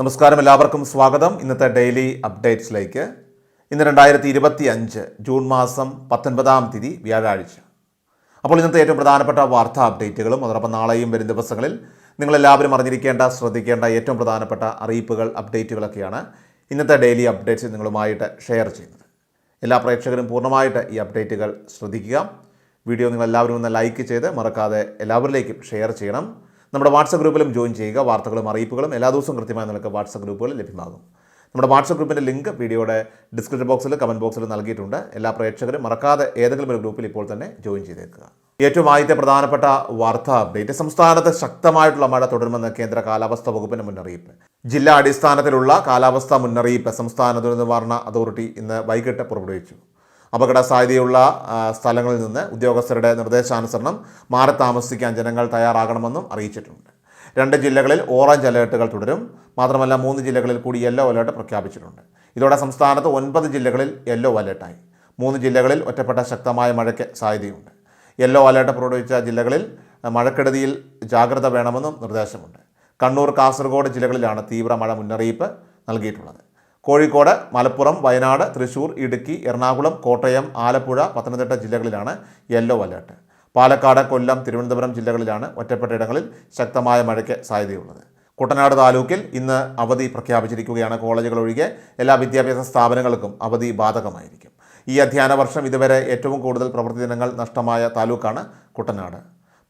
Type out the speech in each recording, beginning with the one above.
നമസ്കാരം എല്ലാവർക്കും സ്വാഗതം. ഇന്നത്തെ ഡെയിലി അപ്ഡേറ്റ്സിലേക്ക്. ഇന്ന് രണ്ടായിരത്തി ഇരുപത്തി അഞ്ച് ജൂൺ മാസം പത്തൊൻപതാം തീയതി വ്യാഴാഴ്ച. അപ്പോൾ ഇന്നത്തെ ഏറ്റവും പ്രധാനപ്പെട്ട വാർത്താ അപ്ഡേറ്റുകളും അതോടൊപ്പം നാളെയും വരും ദിവസങ്ങളിൽ നിങ്ങളെല്ലാവരും അറിഞ്ഞിരിക്കേണ്ട ശ്രദ്ധിക്കേണ്ട ഏറ്റവും പ്രധാനപ്പെട്ട അറിയിപ്പുകൾ അപ്ഡേറ്റുകളൊക്കെയാണ് ഇന്നത്തെ ഡെയിലി അപ്ഡേറ്റ്സ് നിങ്ങളുമായിട്ട് ഷെയർ ചെയ്യുന്നത്. എല്ലാ പ്രേക്ഷകരും പൂർണമായിട്ട് ഈ അപ്ഡേറ്റുകൾ ശ്രദ്ധിക്കുക. വീഡിയോ നിങ്ങൾ എല്ലാവരും ഒന്ന് ലൈക്ക് ചെയ്ത് മറക്കാതെ എല്ലാവരിലേക്കും ഷെയർ ചെയ്യണം. നമ്മുടെ വാട്സപ്പ് ഗ്രൂപ്പിലും ജോയിൻ ചെയ്യുക വാർത്തകളും അറിയിപ്പുകളും എല്ലാ ദിവസവും കൃത്യമായി നിങ്ങൾക്ക് വാട്സപ്പ് ഗ്രൂപ്പുകൾ ലഭ്യമാകും. നമ്മുടെ വാട്സപ്പ് ഗ്രൂപ്പിന്റെ ലിങ്ക് വീഡിയോയുടെ ഡിസ്ക്രിപ്ഷൻ ബോക്സിൽ കമന്റ് ബോക്സിൽ നൽകിയിട്ടുണ്ട്. എല്ലാ പ്രേക്ഷകരും മറക്കാതെ ഏതെങ്കിലും ഒരു ഗ്രൂപ്പിൽ ഇപ്പോൾ തന്നെ ജോയിൻ ചെയ്തേക്കുക. ഏറ്റവും ആദ്യത്തെ പ്രധാനപ്പെട്ട വാർത്താ അപ്ഡേറ്റ് സംസ്ഥാനത്ത് ശക്തമായിട്ടുള്ള മഴ തുടരുമെന്ന് കേന്ദ്ര കാലാവസ്ഥാ വകുപ്പിന്റെ മുന്നറിയിപ്പ്. ജില്ലാ അടിസ്ഥാനത്തിലുള്ള കാലാവസ്ഥാ മുന്നറിയിപ്പ് സംസ്ഥാന ദുരന്ത നിവാരണ അതോറിറ്റി ഇന്ന് വൈകിട്ട് പുറപ്പെടുവിച്ചു. അപകട സാധ്യതയുള്ള സ്ഥലങ്ങളിൽ നിന്ന് ഉദ്യോഗസ്ഥരുടെ നിർദ്ദേശാനുസരണം മാറി താമസിക്കാൻ ജനങ്ങൾ തയ്യാറാകണമെന്നും അറിയിച്ചിട്ടുണ്ട്. രണ്ട് ജില്ലകളിൽ ഓറഞ്ച് അലേർട്ടുകൾ തുടരും. മാത്രമല്ല മൂന്ന് ജില്ലകളിൽ കൂടി യെല്ലോ അലേർട്ട് പ്രഖ്യാപിച്ചിട്ടുണ്ട്. ഇതോടെ സംസ്ഥാനത്ത് ഒൻപത് ജില്ലകളിൽ യെല്ലോ അലേർട്ടായി. മൂന്ന് ജില്ലകളിൽ ഒറ്റപ്പെട്ട ശക്തമായ മഴയ്ക്ക് സാധ്യതയുണ്ട്. യെല്ലോ അലേർട്ട് പുറപ്പെടുവിച്ച ജില്ലകളിൽ മഴക്കെടുതിയിൽ ജാഗ്രത വേണമെന്നും നിർദ്ദേശമുണ്ട്. കണ്ണൂർ കാസർഗോഡ് ജില്ലകളിലാണ് തീവ്ര മഴ മുന്നറിയിപ്പ് നൽകിയിട്ടുള്ളത്. കോഴിക്കോട് മലപ്പുറം വയനാട് തൃശൂർ ഇടുക്കി എറണാകുളം കോട്ടയം ആലപ്പുഴ പത്തനംതിട്ട ജില്ലകളിലാണ് യെല്ലോ അലേർട്ട്. പാലക്കാട് കൊല്ലം തിരുവനന്തപുരം ജില്ലകളിലാണ് ഒറ്റപ്പെട്ട ഇടങ്ങളിൽ ശക്തമായ മഴയ്ക്ക് സാധ്യതയുള്ളത്. കുട്ടനാട് താലൂക്കിൽ ഇന്ന് അവധി പ്രഖ്യാപിച്ചിരിക്കുകയാണ് കോളേജുകൾ ഒഴികെ. എല്ലാ വിദ്യാഭ്യാസ സ്ഥാപനങ്ങൾക്കും അവധി ബാധകമായിരിക്കും. ഈ അധ്യയന വർഷം ഇതുവരെ ഏറ്റവും കൂടുതൽ പ്രവൃത്തി ദിനങ്ങൾ നഷ്ടമായ താലൂക്കാണ് കുട്ടനാട്.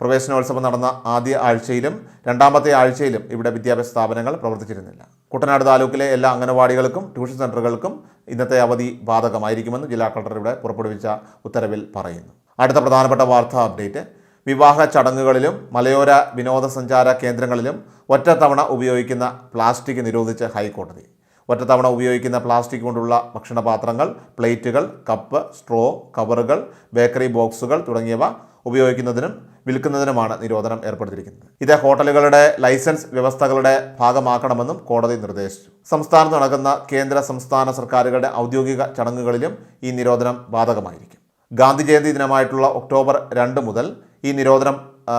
പ്രവേശനോത്സവം നടന്ന ആദ്യ ആഴ്ചയിലും രണ്ടാമത്തെ ആഴ്ചയിലും ഇവിടെ വിദ്യാഭ്യാസ സ്ഥാപനങ്ങൾ പ്രവർത്തിച്ചിരുന്നില്ല. കുട്ടനാട് താലൂക്കിലെ എല്ലാ അംഗനവാടികൾക്കും ട്യൂഷൻ സെന്ററുകൾക്കും ഇന്നത്തെ അവധി ബാധകമായിരിക്കുമെന്ന് ജില്ലാ കളക്ടർ ഇവിടെ പുറപ്പെടുവിച്ച ഉത്തരവിൽ പറയുന്നു. അടുത്ത പ്രധാനപ്പെട്ട വാർത്താ അപ്ഡേറ്റ്. വിവാഹ ചടങ്ങുകളിലും മലയോര വിനോദസഞ്ചാര കേന്ദ്രങ്ങളിലും ഒറ്റത്തവണ ഉപയോഗിക്കുന്ന പ്ലാസ്റ്റിക് നിരോധിച്ച് ഹൈക്കോടതി. ഒറ്റത്തവണ ഉപയോഗിക്കുന്ന പ്ലാസ്റ്റിക് കൊണ്ടുള്ള ഭക്ഷണപാത്രങ്ങൾ പ്ലേറ്റുകൾ കപ്പ് സ്ട്രോ കവറുകൾ ബേക്കറി ബോക്സുകൾ തുടങ്ങിയവ ഉപയോഗിക്കുന്നതിനും വിൽക്കുന്നതിനുമാണ് നിരോധനം ഏർപ്പെടുത്തിയിരിക്കുന്നത്. ഇത് ഹോട്ടലുകളുടെ ലൈസൻസ് വ്യവസ്ഥകളുടെ ഭാഗമാക്കണമെന്നും കോടതി നിർദ്ദേശിച്ചു. സംസ്ഥാനത്ത് നടക്കുന്ന കേന്ദ്ര സംസ്ഥാന സർക്കാരുകളുടെ ഔദ്യോഗിക ചടങ്ങുകളിലും ഈ നിരോധനം ബാധകമായിരിക്കും. ഗാന്ധി ജയന്തി ദിനമായിട്ടുള്ള ഒക്ടോബർ രണ്ട് മുതൽ ഈ നിരോധനം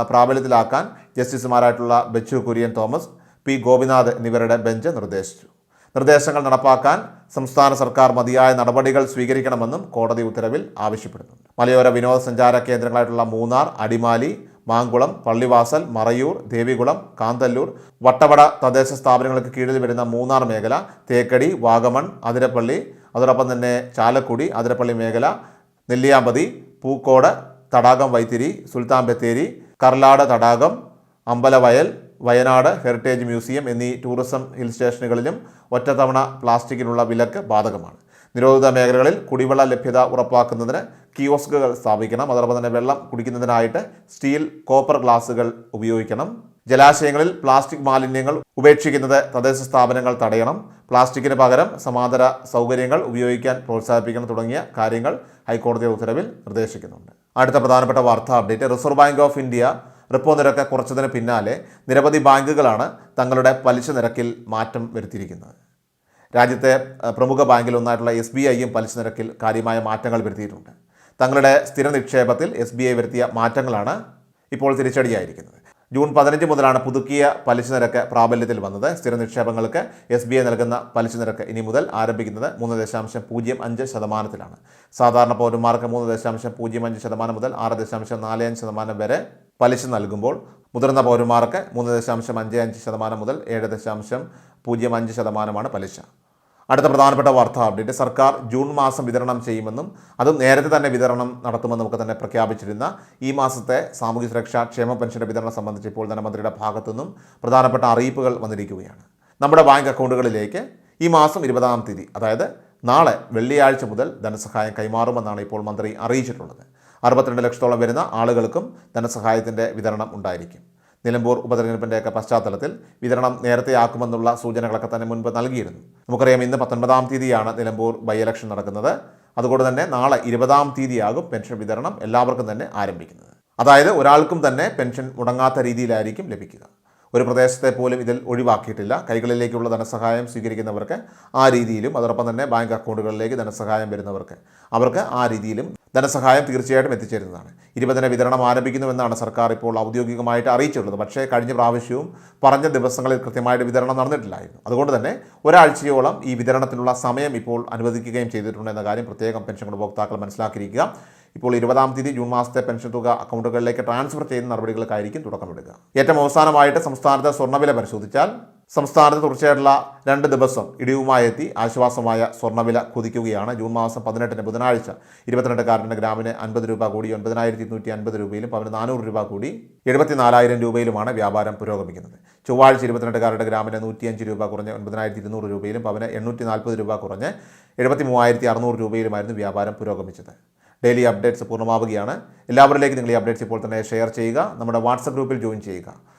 പ്രാബല്യത്തിലാക്കാൻ ജസ്റ്റിസുമാരായിട്ടുള്ള ബച്ചു കുര്യൻ തോമസ് പി ഗോപിനാഥ് എന്നിവരുടെ ബെഞ്ച് നിർദ്ദേശിച്ചു. നിർദ്ദേശങ്ങൾ നടപ്പാക്കാൻ സംസ്ഥാന സർക്കാർ മതിയായ നടപടികൾ സ്വീകരിക്കണമെന്നും കോടതി ഉത്തരവിൽ ആവശ്യപ്പെടുന്നുണ്ട്. മലയോര വിനോദസഞ്ചാര കേന്ദ്രങ്ങളായിട്ടുള്ള മൂന്നാർ അടിമാലി മാങ്കുളം പള്ളിവാസൽ മറയൂർ ദേവികുളം കാന്തല്ലൂർ വട്ടവട തദ്ദേശ സ്ഥാപനങ്ങൾക്ക് കീഴിൽ വരുന്ന മൂന്നാർ മേഖല തേക്കടി വാഗമൺ അതിരപ്പള്ളി അതോടൊപ്പം തന്നെ ചാലക്കുടി അതിരപ്പള്ളി മേഖല നെല്ലിയാമ്പതി പൂക്കോട് തടാകം വൈത്തിരി സുൽത്താൻ ബത്തേരി കർലാട് തടാകം അമ്പലവയൽ വയനാട് ഹെറിറ്റേജ് മ്യൂസിയം എന്നീ ടൂറിസം ഹിൽ സ്റ്റേഷനുകളിലും ഒറ്റത്തവണ പ്ലാസ്റ്റിക്കിനുള്ള വിലക്ക് ബാധകമാണ്. നിരോധിത മേഖലകളിൽ കുടിവെള്ള ലഭ്യത ഉറപ്പാക്കുന്നതിന് കിയോസ്കുകൾ സ്ഥാപിക്കണം. അതോടൊപ്പം തന്നെ വെള്ളം കുടിക്കുന്നതിനായിട്ട് സ്റ്റീൽ കോപ്പർ ഗ്ലാസുകൾ ഉപയോഗിക്കണം. ജലാശയങ്ങളിൽ പ്ലാസ്റ്റിക് മാലിന്യങ്ങൾ ഉപേക്ഷിക്കുന്നത് തദ്ദേശ സ്ഥാപനങ്ങൾ തടയണം. പ്ലാസ്റ്റിക്കിന് പകരം സമാന്തര സൗകര്യങ്ങൾ ഉപയോഗിക്കാൻ പ്രോത്സാഹിപ്പിക്കണം തുടങ്ങിയ കാര്യങ്ങൾ ഹൈക്കോടതിയുടെ ഉത്തരവിൽ നിർദ്ദേശിക്കുന്നുണ്ട്. അടുത്ത പ്രധാനപ്പെട്ട വാർത്താ update. Reserve Bank of India repo നിരക്ക് കുറച്ചതിന് പിന്നാലെ നിരവധി ബാങ്കുകളാണ് തങ്ങളുടെ പലിശ നിരക്കിൽ മാറ്റം വരുത്തിയിരിക്കുന്നത്. രാജ്യത്തെ പ്രമുഖ ബാങ്കിൽ ഒന്നായിട്ടുള്ള എസ് ബി ഐയും പലിശ നിരക്കിൽ കാര്യമായ മാറ്റങ്ങൾ വരുത്തിയിട്ടുണ്ട്. തങ്ങളുടെ സ്ഥിര നിക്ഷേപത്തിൽ എസ് ബി ഐ വരുത്തിയ മാറ്റങ്ങളാണ് ഇപ്പോൾ തിരിച്ചടിയായിരിക്കുന്നത്. ജൂൺ പതിനഞ്ച് മുതലാണ് പുതുക്കിയ പലിശ നിരക്ക് പ്രാബല്യത്തിൽ വന്നത്. സ്ഥിര നിക്ഷേപങ്ങൾക്ക് എസ് ബി ഐ നൽകുന്ന പലിശ നിരക്ക് ഇനി മുതൽ ആരംഭിക്കുന്നത് മൂന്ന് ദശാംശം പൂജ്യം അഞ്ച് ശതമാനത്തിലാണ്. സാധാരണ പൗരന്മാർക്ക് മൂന്ന് ദശാംശം പൂജ്യം അഞ്ച് ശതമാനം മുതൽ ആറ് ദശാംശം നാല് അഞ്ച് ശതമാനം വരെ പലിശ നൽകുമ്പോൾ മുതിർന്ന പൗരന്മാർക്ക് മൂന്ന് ദശാംശം അഞ്ച് അഞ്ച് ശതമാനം മുതൽ ഏഴ് ദശാംശം പൂജ്യം അഞ്ച് ശതമാനമാണ് പലിശ. അടുത്ത പ്രധാനപ്പെട്ട വാർത്താ അപ്ഡേറ്റ്. സർക്കാർ ജൂൺ മാസം വിതരണം ചെയ്യുമെന്നും അതും നേരത്തെ തന്നെ വിതരണം നടത്തുമെന്നും ഒക്കെ തന്നെ പ്രഖ്യാപിച്ചിരുന്ന ഈ മാസത്തെ സാമൂഹ്യ സുരക്ഷാ ക്ഷേമ പെൻഷന്റെ വിതരണം സംബന്ധിച്ച് ഇപ്പോൾ ധനമന്ത്രിയുടെ ഭാഗത്തുനിന്നും പ്രധാനപ്പെട്ട അറിയിപ്പുകൾ വന്നിരിക്കുകയാണ്. നമ്മുടെ ബാങ്ക് അക്കൗണ്ടുകളിലേക്ക് ഈ മാസം ഇരുപതാം തീയതി അതായത് നാളെ വെള്ളിയാഴ്ച മുതൽ ധനസഹായം കൈമാറുമെന്നാണ് ഇപ്പോൾ മന്ത്രി അറിയിച്ചിട്ടുള്ളത്. അറുപത്തിരണ്ട് ലക്ഷത്തോളം വരുന്ന ആളുകൾക്കും ധനസഹായത്തിന്റെ വിതരണം ഉണ്ടായിരിക്കും. നിലമ്പൂർ ഉപതെരഞ്ഞെടുപ്പിന്റെയൊക്കെ പശ്ചാത്തലത്തിൽ വിതരണം നേരത്തെയാക്കുമെന്നുള്ള സൂചനകളൊക്കെ തന്നെ മുൻപ് നൽകിയിരുന്നു. നമുക്കറിയാം ഇന്ന് പത്തൊൻപതാം തീയതിയാണ് നിലമ്പൂർ ബൈ ഇലക്ഷൻ നടക്കുന്നത്. അതുകൊണ്ട് തന്നെ നാളെ ഇരുപതാം തീയതിയാകും പെൻഷൻ വിതരണം എല്ലാവർക്കും തന്നെ ആരംഭിക്കുന്നത്. അതായത് ഒരാൾക്കും തന്നെ പെൻഷൻ മുടങ്ങാത്ത രീതിയിലായിരിക്കും ലഭിക്കുക. ഒരു പ്രദേശത്തെ പോലും ഇതിൽ ഒഴിവാക്കിയിട്ടില്ല. കൈകളിലേക്കുള്ള ധനസഹായം സ്വീകരിക്കുന്നവർക്ക് ആ രീതിയിലും അതോടൊപ്പം തന്നെ ബാങ്ക് അക്കൗണ്ടുകളിലേക്ക് ധനസഹായം വരുന്നവർക്ക് അവർക്ക് ആ രീതിയിലും ധനസഹായം തീർച്ചയായിട്ടും എത്തിച്ചേരുന്നതാണ്. ഇരുപതിന് വിതരണം ആരംഭിക്കുന്നുവെന്നാണ് സർക്കാർ ഇപ്പോൾ ഔദ്യോഗികമായിട്ട് അറിയിച്ചിട്ടുള്ളത്. പക്ഷേ കഴിഞ്ഞ പ്രാവശ്യവും പറഞ്ഞ ദിവസങ്ങളിൽ കൃത്യമായിട്ട് വിതരണം നടന്നിട്ടില്ലായിരുന്നു. അതുകൊണ്ട് തന്നെ ഒരാഴ്ചയോളം ഈ വിതരണത്തിനുള്ള സമയം ഇപ്പോൾ അനുവദിക്കുകയും ചെയ്തിട്ടുണ്ട് എന്ന കാര്യം പ്രത്യേകം പെൻഷൻ ഗുണഭോക്താക്കൾ മനസ്സിലാക്കിയിരിക്കുക. ഇപ്പോൾ ഇരുപതാം തീയതി ജൂൺ മാസത്തെ പെൻഷൻ തുക അക്കൗണ്ടുകളിലേക്ക് ട്രാൻസ്ഫർ ചെയ്യുന്ന നടപടികൾക്കായിരിക്കും തുടക്കമിടുക. ഏറ്റവും അവസാനമായിട്ട് സംസ്ഥാനത്തെ സ്വർണവില പരിശോധിച്ചാൽ സംസ്ഥാനത്ത് തുടർച്ചയായിട്ടുള്ള രണ്ട് ദിവസം ഇടിവുമായി എത്തി ആശ്വാസമായ സ്വർണവില കുതിക്കുകയാണ്. ജൂൺ മാസം പതിനെട്ടിന് ബുധനാഴ്ച ഇരുപത്തിരണ്ട് കാരണം ഗ്രാമിന് അൻപത് രൂപ കൂടി ഒൻപതിനായിരത്തി ഇരുന്നൂറ്റി അൻപത് രൂപയിലും പവന് നാനൂറ് രൂപ കൂടി എഴുപത്തിനാലായിരം രൂപയിലുമാണ് വ്യാപാരം പുരോഗമിക്കുന്നത്. ചൊവ്വാഴ്ച ഇരുപത്തിരണ്ട് കാരറ്റ് ഗ്രാമിന് നൂറ്റിയഞ്ച് രൂപ കുറഞ്ഞ് ഒൻപതിനായിരത്തി ഇരുന്നൂറ് രൂപയിലും പവന് എണ്ണൂറ്റി നാൽപ്പത് രൂപ കുറഞ്ഞ് എഴുപത്തി മൂവായിരത്തി അറുന്നൂറ് രൂപയിലുമായിരുന്നു വ്യാപാരം പുരോഗമിച്ചത്. ഡെയിലി അപ്ഡേറ്റ്സ് പൂർണമാവുകയാണ്. എല്ലാവരിലേക്കും നിങ്ങൾ ഈ അപ്ഡേറ്റ്സ് ഇപ്പോൾ തന്നെ ഷെയർ ചെയ്യുക. നമ്മുടെ വാട്സപ്പ് ഗ്രൂപ്പിൽ ജോയിൻ ചെയ്യുക.